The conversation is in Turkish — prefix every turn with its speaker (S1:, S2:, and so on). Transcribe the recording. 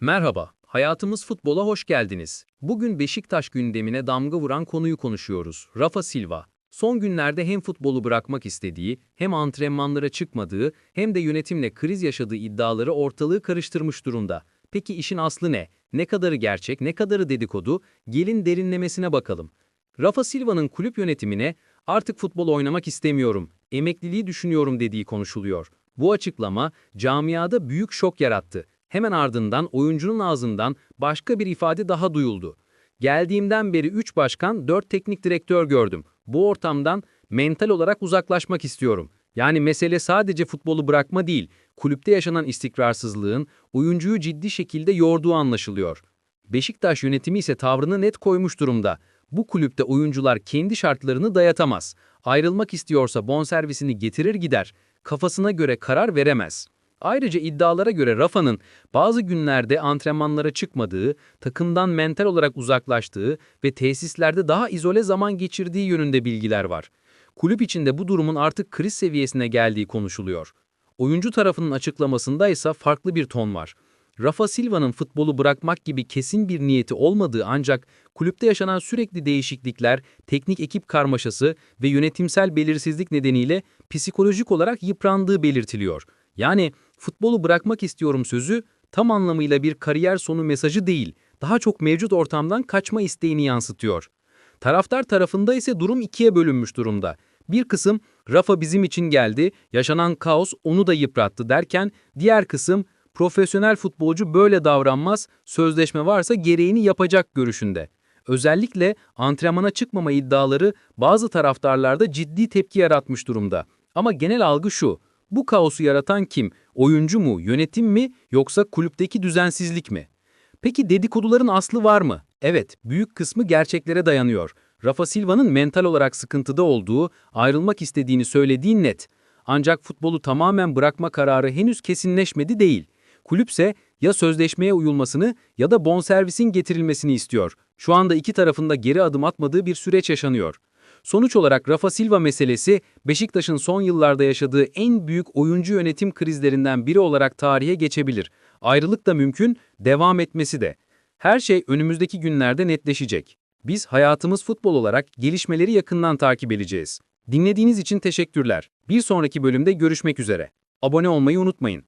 S1: Merhaba, Hayatımız Futbola hoş geldiniz. Bugün Beşiktaş gündemine damga vuran konuyu konuşuyoruz. Rafa Silva. Son günlerde hem futbolu bırakmak istediği, hem antrenmanlara çıkmadığı, hem de yönetimle kriz yaşadığı iddiaları ortalığı karıştırmış durumda. Peki işin aslı ne? Ne kadarı gerçek, ne kadarı dedikodu? Gelin derinlemesine bakalım. Rafa Silva'nın kulüp yönetimine artık futbol oynamak istemiyorum, emekliliği düşünüyorum dediği konuşuluyor. Bu açıklama camiada büyük şok yarattı. Hemen ardından oyuncunun ağzından başka bir ifade daha duyuldu. Geldiğimden beri 3 başkan, 4 teknik direktör gördüm. Bu ortamdan mental olarak uzaklaşmak istiyorum. Yani mesele sadece futbolu bırakma değil, kulüpte yaşanan istikrarsızlığın oyuncuyu ciddi şekilde yorduğu anlaşılıyor. Beşiktaş yönetimi ise tavrını net koymuş durumda. Bu kulüpte oyuncular kendi şartlarını dayatamaz. Ayrılmak istiyorsa bonservisini getirir gider. Kafasına göre karar veremez. Ayrıca iddialara göre Rafa'nın bazı günlerde antrenmanlara çıkmadığı, takımdan mental olarak uzaklaştığı ve tesislerde daha izole zaman geçirdiği yönünde bilgiler var. Kulüp içinde bu durumun artık kriz seviyesine geldiği konuşuluyor. Oyuncu tarafının açıklamasında ise farklı bir ton var. Rafa Silva'nın futbolu bırakmak gibi kesin bir niyeti olmadığı ancak kulüpte yaşanan sürekli değişiklikler, teknik ekip karmaşası ve yönetimsel belirsizlik nedeniyle psikolojik olarak yıprandığı belirtiliyor. Yani futbolu bırakmak istiyorum sözü tam anlamıyla bir kariyer sonu mesajı değil, daha çok mevcut ortamdan kaçma isteğini yansıtıyor. Taraftar tarafında ise durum ikiye bölünmüş durumda. Bir kısım Rafa bizim için geldi, yaşanan kaos onu da yıprattı derken diğer kısım profesyonel futbolcu böyle davranmaz, sözleşme varsa gereğini yapacak görüşünde. Özellikle antrenmana çıkmama iddiaları bazı taraftarlarda ciddi tepki yaratmış durumda. Ama genel algı şu, bu kaosu yaratan kim? Oyuncu mu, yönetim mi yoksa kulüpteki düzensizlik mi? Peki dedikoduların aslı var mı? Evet, büyük kısmı gerçeklere dayanıyor. Rafa Silva'nın mental olarak sıkıntıda olduğu, ayrılmak istediğini söylediği net. Ancak futbolu tamamen bırakma kararı henüz kesinleşmedi değil. Kulüpse ya sözleşmeye uyulmasını ya da bonservisin getirilmesini istiyor. Şu anda iki tarafında geri adım atmadığı bir süreç yaşanıyor. Sonuç olarak Rafa Silva meselesi Beşiktaş'ın son yıllarda yaşadığı en büyük oyuncu yönetim krizlerinden biri olarak tarihe geçebilir. Ayrılık da mümkün, devam etmesi de. Her şey önümüzdeki günlerde netleşecek. Biz hayatımız futbol olarak gelişmeleri yakından takip edeceğiz. Dinlediğiniz için teşekkürler. Bir sonraki bölümde görüşmek üzere. Abone olmayı unutmayın.